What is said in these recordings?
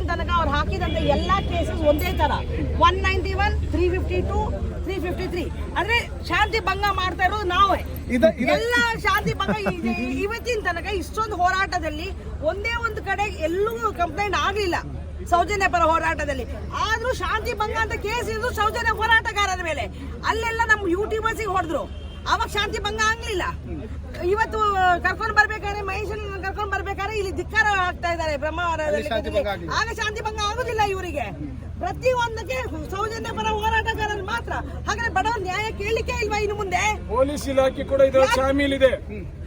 ಇವತ್ತಿನ ತನಕ ಅವ್ರು ಹಾಕಿದಂತ ಎಲ್ಲಾ ಕೇಸಸ್ ಒಂದೇ ತರ. One ninety one three fifty two three fifty three ಅಂದ್ರೆ ಶಾಂತಿ ಭಂಗ ಮಾಡ್ತಾ ಇರೋದು ನಾವೇ. ಎಲ್ಲ ಶಾಂತಿ ಭಂಗ ಇವತ್ತಿನ ತನಕ ಇಷ್ಟೊಂದು ಹೋರಾಟದಲ್ಲಿ ಒಂದೇ ಒಂದು ಕಡೆ ಎಲ್ಲೂ ಕಂಪ್ಲೇಂಟ್ ಆಗ್ಲಿಲ್ಲ ಸೌಜನ್ಯ ಪರ ಹೋರಾಟದಲ್ಲಿ. ಆದ್ರೂ ಶಾಂತಿ ಭಂಗ ಅಂತ ಕೇಸ್ ಇದ್ರು ಸೌಜನ್ಯ ಹೋರಾಟಗಾರರ ಮೇಲೆ. ಅಲ್ಲೆಲ್ಲ ನಮ್ಮ ಯೂಟ್ಯೂಬರ್ಸಿಗೆ ಹೊಡೆದ್ರು. ಅವಾಗ ಶಾಂತಿ ಭಂಗ ಆಗ್ಲಿಲ್ಲ. ಇವತ್ತು ಕರ್ಕೊಂಡ್ ಬರ್ಬೇಕಾದ್ರೆ ಮಹೇಶನ್ ಕರ್ಕೊಂಡ್ ಬರ್ಬೇಕಾದ್ರೆ ಇಲ್ಲಿ ಧಿಕ್ಕಾರ ಆಗ್ತಾ ಇದ್ದಾರೆ ಬ್ರಹ್ಮಾವರದಲ್ಲಿ ಶಾಂತಿ ಭಂಗ ಆಗ್ಲಿಲ್ಲ. ಆಗ ಶಾಂತಿ ಭಂಗ ಆಗುದಿಲ್ಲ ಇವರಿಗೆ. ಪ್ರತಿ ಒಂದಕ್ಕೆ ಸೌಜನ್ಯ ಪರ ಹೋರಾಟಗಾರರು ಮಾತ್ರ. ಹಾಗಾದ್ರೆ ಬಡವರ ನ್ಯಾಯ ಕೇಳಲಿಕ್ಕೆ ಇಲ್ವಾ ಇನ್ನು ಮುಂದೆ? ಪೊಲೀಸ್ ಇಲಾಖೆ ಕೂಡ ಇದ್ರ ಶಾಮೀಲ್ ಇದೆ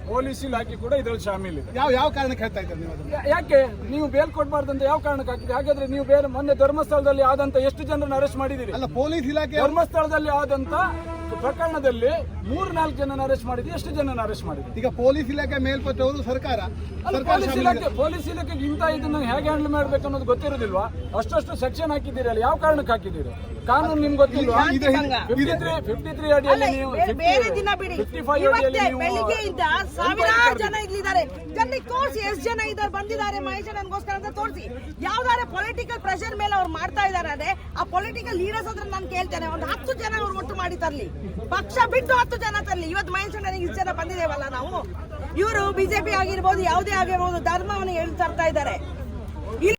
ಪೊಲೀಸ್ ಇಲಾಖೆ ಕೂಡ ಇದರಲ್ಲಿ ಶಾಮೀಲ್ ಇದೆ ಯಾವ ಯಾವ ಕಾರಣಕ್ಕೆ ಹೇಳ್ತಾ ಇದ್ದಾರೆ ನೀವು ಯಾಕೆ? ನೀವು ಬೇಲ್ ಕೊಡಬಾರ್ದು ಅಂತ ಯಾವ ಕಾರಣಕ್ಕೆ ಹಾಕಿದ್ರೆ? ಹಾಗಾದ್ರೆ ನೀವು ಬೇರೆ ಮೊನ್ನೆ ಧರ್ಮಸ್ಥಳದಲ್ಲಿ ಆದಂತ ಎಷ್ಟು ಜನರನ್ನು ಅರೆಸ್ಟ್ ಮಾಡಿದಿರಿ ಅಲ್ಲ ಪೊಲೀಸ್ ಇಲಾಖೆ ಧರ್ಮಸ್ಥಳದಲ್ಲಿ ಆದಂತ ಪ್ರಕರಣದಲ್ಲಿ ಮೂರ್ ನಾಲ್ಕು ಜನನ ಅರೆಸ್ಟ್ ಮಾಡಿದ್ರಿ ಎಷ್ಟು ಜನನ ಅರೆಸ್ಟ್ ಮಾಡಿದ್ರಿ ಈಗ ಪೊಲೀಸ್ ಇಲಾಖೆ ಮೇಲ್ಪಟ್ಟವರು ಸರ್ಕಾರ. ಪೊಲೀಸ್ ಇಲಾಖೆ ಪೊಲೀಸ್ ಇಲಾಖೆಗೆ ಇಂಥ ಇದನ್ನ ಹೇಗೆ ಹ್ಯಾಂಡಲ್ ಮಾಡ್ಬೇಕು ಅನ್ನೋದು ಗೊತ್ತಿರೋದಿಲ್ವಾ ಅಷ್ಟಷ್ಟು ಸೆಕ್ಷನ್ ಹಾಕಿದ್ದೀರಲ್ಲ ಯಾವ ಕಾರಣಕ್ಕೆ ಹಾಕಿದ್ದೀರಿ? ಕಾನೂನು ನಿಮ್ಗೆ ಗೊತ್ತಿಲ್ಲ. ಫಿಫ್ಟಿ ತ್ರೀ ಅಡಿಯಲ್ಲಿ ನೀವು ಬೇರೆ- ದಿನ ಬಿಡಿ. ಫಿಫ್ಟಿ ಫೈವ್ ಇವತ್ತೇ ಬೆಳಿಗ್ಗೆಯಿಂದ ಸಾವಿರಾರು ಜನ ಇಲ್ಲಿದ್ದಾರೆ. ಜನರಿಗೆ ತೋರಿಸಿ ಎಷ್ಟು ಜನ ಇದ್ದಾರೆ ಬಂದಿದ್ದಾರೆ ಮಹೇಶನಗೋಸ್ಕರ ಅಂತ ತೋರಿಸಿ. ಯಾವ್ದಾದ್ರೆ ಪೊಲಿಟಿಕಲ್ ಪ್ರೆಷರ್ ಮೇಲೆ ಅವ್ರು ಮಾಡ್ತಾ ಇದ್ದಾರೆ ಅಂದ್ರೆ ಆ ಪೊಲಿಟಿಕಲ್ ಲೀಡರ್ಸ್ ಹತ್ರ ನಾನು ಕೇಳ್ತೇನೆ ಒಂದು ಹತ್ತು ಜನ ಅವ್ರು ಒಟ್ಟು ಮಾಡಿ ತರ್ಲಿ. ಪಕ್ಷ ಬಿಟ್ಟು ಹತ್ತು ಜನ ತರಲಿ. ಇವತ್ತು ಮಹೇಶನಿಗೆ ಇಷ್ಟು ಜನ ಬಂದಿದ್ದೇವಲ್ಲ ನಾವು? ಇವರು ಬಿಜೆಪಿ ಆಗಿರ್ಬೋದು ಯಾವುದೇ ಆಗಿರ್ಬೋದು ಧರ್ಮವನ್ನು ಹೇಳಿ ತರ್ತಾ ಇದ್ದಾರೆ? ಇಲ್ಲಿ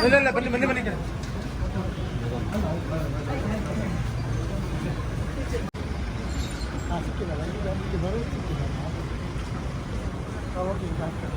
ಇಲ್ಲ ಇಲ್ಲ ಬನ್ನಿ ಬನ್ನಿ ಬನ್ನಿ ಹಾಂ ಸಿಕ್ಕಿಲ್ಲ ಓಕೆ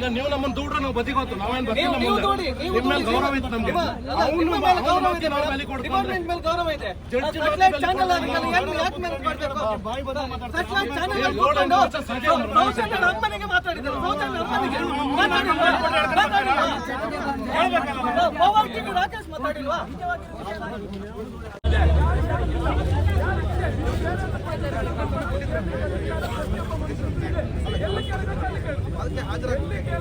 ಈಗ ನೀವು ನಮ್ಮನ್ನ ದೂಡ್ರೆ ನಾವು ಬದಿಗೋತು ನಾವೇನ್ ಬರ್ತೀವಿ ನಿಮ್ಮ ಮೇಲೆ ಗೌರವ ಇದೆ ನಮ್ಗೆ ಡಿಪಾರ್ಟ್ಮೆಂಟ್ ಮೇಲೆ ಗೌರವ ಇದೆ ಜಡ್ಜ್ ಚಾನೆಲ್ ಆಗಿರಲ್ಲ ಯಾಕೆ ಯಾಕೆ ಮಾಡಬೇಕು ಬಾಯಿ ಬದ ಚಾನೆಲ್ ಮಾತಾಡಿದ್ರು ಮಾತಾಡಿದ್ರು ಪವರ್ ರಾಕೇಶ್ ಮಾತಾಡಿಲ್ವಾ